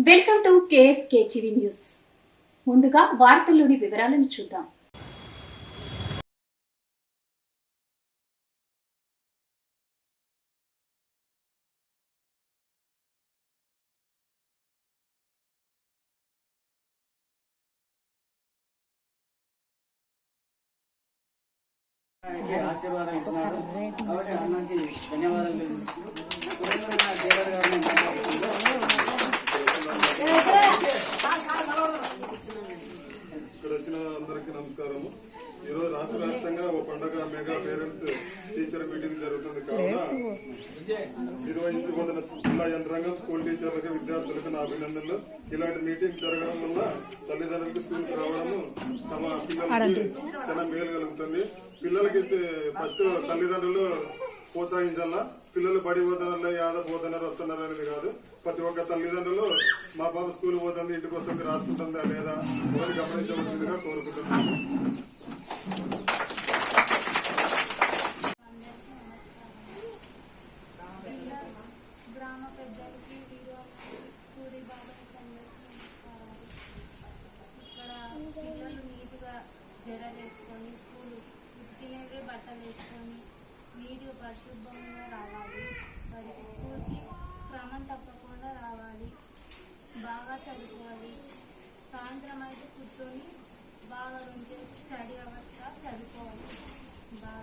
Welcome to K S K TV news. ముందుగా వార్తల్లోని వివరాలను చూద్దాం. ఆశీర్వాదం ఇచ్చినారు కాబట్టి అన్నకి ధన్యవాదాలు తెలుపుతూ పురంధర దేవర్ గారిని మాట్లాడుతుందో ఇక్కడ వచ్చిన అందరికీ నమస్కారము ఈ రోజు రాష్ట్ర వ్యాప్తంగా ఒక పండగ మెగా పేరెంట్స్ టీచర్ మీటింగ్ జరుగుతుంది కావున నిర్వహించబోతున్న జిల్లా యంత్రాంగం స్కూల్ టీచర్లకు విద్యార్థులకు నా అభినందనలు. ఇలాంటి మీటింగ్ జరగడం వల్ల తల్లిదండ్రులకు స్కూల్కి రావడము తమ పిల్లలకి చాలా మేలు కలుగుతుంది. పిల్లలకి ఫస్ట్ తల్లిదండ్రులు ప్రోత్సహించాలా? పిల్లలు బడి పోతున్నారు యాద పోతున్నారు వస్తున్నారు అనేది కాదు. ప్రతి ఒక్క తల్లిదండ్రులు మా పాప స్కూల్ పోతుంది ఇంటికి వస్తుంది రాసుకుంటుందా లేదా? అని గమనించవలసిందిగా కోరుకుంటున్నాను గ్రామ పెద్దలకి వీడియో పూరి బాబాకి అందరికీ నమస్కారాలు ఇక్కడ పిల్లలు నీట్గా జడ చేసుకొని స్కూల్ ఉతికినవే బట్టలు వేసుకొని నీట్గా పరిశుభ్రంగా రావాలి వారికి స్కూల్కి క్రమం తప్పకుండా రావాలి బాగా చదువుకోవాలి సాయంత్రం అయితే కూర్చొని బాగా నుంచి స్టడీ అవర్స్గా చదువుకోవాలి. బాగా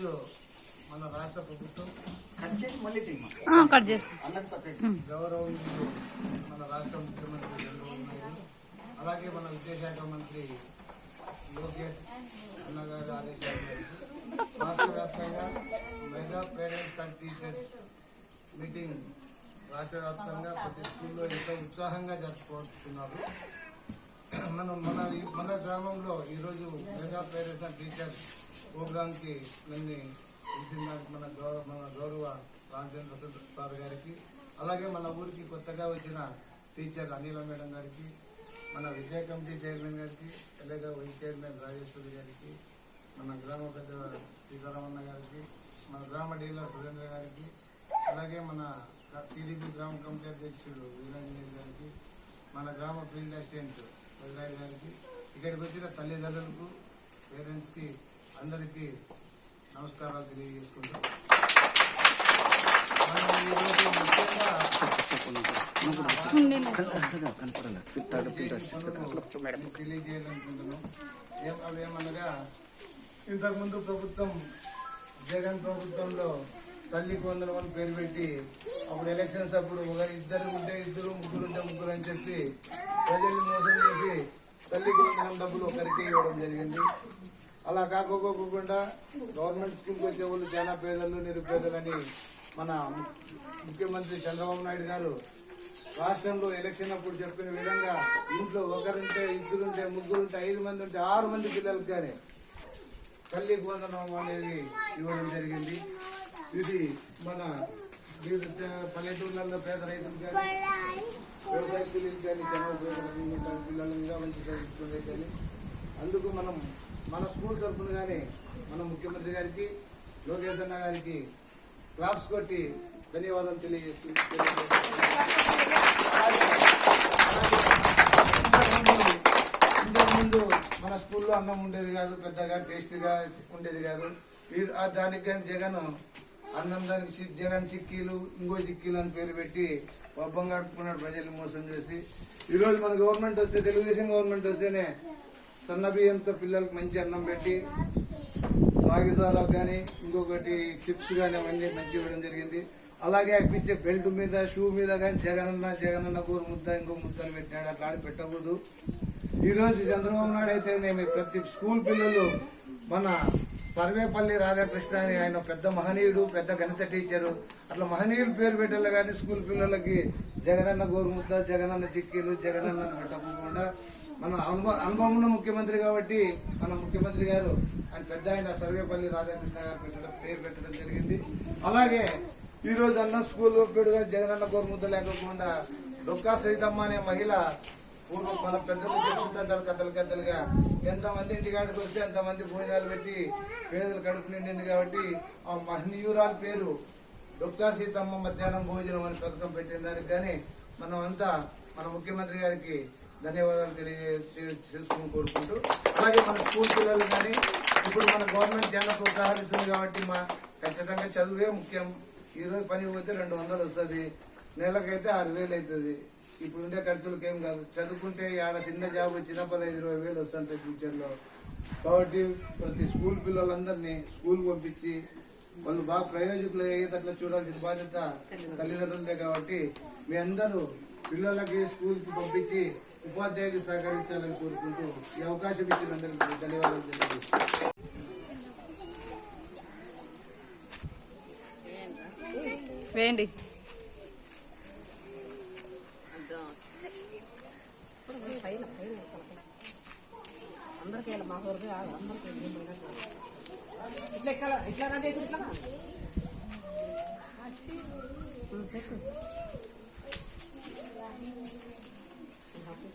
ఈరోజు మన రాష్ట్ర ప్రభుత్వం కట్ చేసి మళ్ళీ చేయమా? కట్ చేసి. అన్నకి సపరేట్ గౌరవించు మన రాష్ట్ర ముఖ్యమంత్రి చంద్రబాబు నాయుడు అలాగే మన విద్యాశాఖ మంత్రి లోకేష్ అన్నగారి ఆదేశాల. రాష్ట్ర వ్యాప్తంగా mega parents and teachers meeting రాష్ట్ర వ్యాప్తంగా ప్రతి స్కూల్లో ఎంతో ఉత్సాహంగా జరుపుకుంటున్నారు. మనం మన మన గ్రామంలో ఈరోజు మెగా పేరెంట్స్ అండ్ టీచర్స్ ప్రోగ్రాంకి నన్ను పిలిచిన దానికి మన గౌరవ మన గౌరవ రామచంద్ర సార్ గారికి అలాగే మన ఊరికి కొత్తగా వచ్చిన టీచర్ అనిల మేడం గారికి మన విద్యా కమిటీ చైర్మన్ గారికి అలాగే వైస్ చైర్మన్ రాజేశ్వరి గారికి మన గ్రామ పెద్ద సీతారామన్న గారికి మన గ్రామ డీలర్ సురేంద్ర గారికి అలాగే మన టీడీపీ గ్రామ కమిటీ అధ్యక్షుడు వీరాంజనేయ గారికి మన గ్రామ ఫీల్డ్ అసిస్టెంట్ వదిరాయ్ గారికి ఇక్కడికి వచ్చిన తల్లిదండ్రులకు అందరికీ నమస్కారాలు తెలియజేసుకుంటాం ముఖ్యంగా తెలియజేయాలనుకుంటున్నాం ఏమనగా ఇంతకుముందు ప్రభుత్వం జగన్ ప్రభుత్వంలో తల్లి కొందరు అని పేరు పెట్టి అప్పుడు ఎలక్షన్స్ అప్పుడు ఒకరు ఇద్దరు ఉంటే ఇద్దరు ముగ్గురు ఉంటే ముగ్గురు అని చెప్పి ప్రజల్ని మోసం చేసి తల్లి కొందరం డబ్బులు ఒకరికి ఇవ్వడం జరిగింది. అలా కాకోకోకుండా గవర్నమెంట్ స్కూల్కి వచ్చే వాళ్ళు చాలా పేదలు నిరుపేదలని మన ముఖ్యమంత్రి చంద్రబాబు నాయుడు గారు రాష్ట్రంలో ఎలక్షన్ అప్పుడు చెప్పిన విధంగా ఇంట్లో ఒకరుంటే ఇద్దరుంటే ముగ్గురుంటే ఐదు మంది ఉంటే ఆరు మంది పిల్లలకు కానీ తల్లి వందనం అనేది ఇవ్వడం జరిగింది. ఇది మన వీరు పల్లెటూర్లలో పేద రైతులు కానీ వ్యవసాయ కూలీలు కానీ చాలా పిల్లలు ఇంకా మంచి చదువుకునే కానీ అందుకు మనం మన స్కూల్ తరఫున కానీ మన ముఖ్యమంత్రి గారికి లోకేష్ అన్న గారికి క్లాప్స్ కొట్టి ధన్యవాదాలు తెలియజేస్తూ ఇంతకుముందు మన స్కూల్లో అన్నం ఉండేది కాదు పెద్దగా టేస్టీగా ఉండేది కాదు. ఆ దానికి కానీ జగన్ అన్నం దానికి జగన్ చిక్కీలు ఇంకో చిక్కీలు అని పేరు పెట్టి పబ్బం కట్టుకున్నాడు ప్రజల్ని మోసం చేసి. ఈరోజు మన గవర్నమెంట్ వస్తే తెలుగుదేశం గవర్నమెంట్ వస్తేనే సన్న బియ్యంతో పిల్లలకు మంచి అన్నం పెట్టి బాగిసాలకు కానీ ఇంకొకటి చిప్స్ కానీ అవన్నీ మంచి ఇవ్వడం జరిగింది. అలాగే ఇప్పించే బెల్ట్ మీద షూ మీద కానీ జగనన్న జగనన్న కూర ముద్ద ఇంకో ముద్దలు పెట్టాడు అట్లా ఆడి పెట్టకూడదు. ఈరోజు చంద్రబాబు నాయుడు అయితే నేను ప్రతి స్కూల్ పిల్లలు మన సర్వేపల్లి రాధాకృష్ణ అని ఆయన పెద్ద మహనీయుడు పెద్ద గణిత టీచరు. అట్లా మహనీయులు పేరు పెట్టాలి కానీ స్కూల్ పిల్లలకి జగనన్న గోరుముద్ద జగనన్న చిక్కీలు జగనన్న పెట్టకుండా మన అనుభవ అనుభవం ఉన్న ముఖ్యమంత్రి కాబట్టి మన ముఖ్యమంత్రి గారు ఆయన పెద్ద ఆయన సర్వేపల్లి రాధాకృష్ణ గారు పెట్టడం పేరు పెట్టడం జరిగింది. అలాగే ఈ రోజు అన్న స్కూల్ పెడుగా జగనన్న గోరుముద్ద లేకుండా డొక్కా సైతమ్మ అనే మహిళ పూర్వం మన పెద్దలు చెప్పుకుంటుంటారు కథలు కథలుగా. ఎంతమంది ఇంటికాడికి వస్తే ఎంతమంది భోజనాలు పెట్టి పేదలు కడుపు నిండింది కాబట్టి ఆ మహనీయురాలు పేరు డొక్కా సీతమ్మ మధ్యాహ్నం భోజనం అని పథకం పెట్టిన దానికి కానీ మనం అంతా మన ముఖ్యమంత్రి గారికి ధన్యవాదాలు తెలియజేసుకుని కోరుకుంటూ అలాగే మన స్కూల్ పిల్లలు కానీ ఇప్పుడు మన గవర్నమెంట్ చాలా ప్రోత్సాహిస్తుంది కాబట్టి మా ఖచ్చితంగా చదువే ముఖ్యం. ఈరోజు పని పోతే రెండు వందలు వస్తుంది. నెలకైతే ఆరు వేలు అవుతుంది ఇప్పుడు ఉండే ఖర్చులకి ఏం కాదు. చదువుకుంటే ఆడ చిన్న జాబ్ వచ్చినా పదహైదు ఇరవై వేలు వస్తుంటాయి ఫ్యూచర్లో. కాబట్టి ప్రతి స్కూల్ పిల్లలందరినీ స్కూల్ పంపించి వాళ్ళు బాగా ప్రయోజకులు అయ్యేటట్లు చూడాల్సిన బాధ్యత తల్లిదండ్రులదే కాబట్టి మీ అందరూ పిల్లలకి స్కూల్కి పంపించి ఉపాధ్యాయులకు సహకరించాలని కోరుకుంటూ ఈ అవకాశం ఇచ్చినందుకు ధన్యవాదాలు తెలియజేస్తున్నాను. వేయండి. ఇట్లా ఎక్కడ ఇట్లా నా చేసి ఇట్లా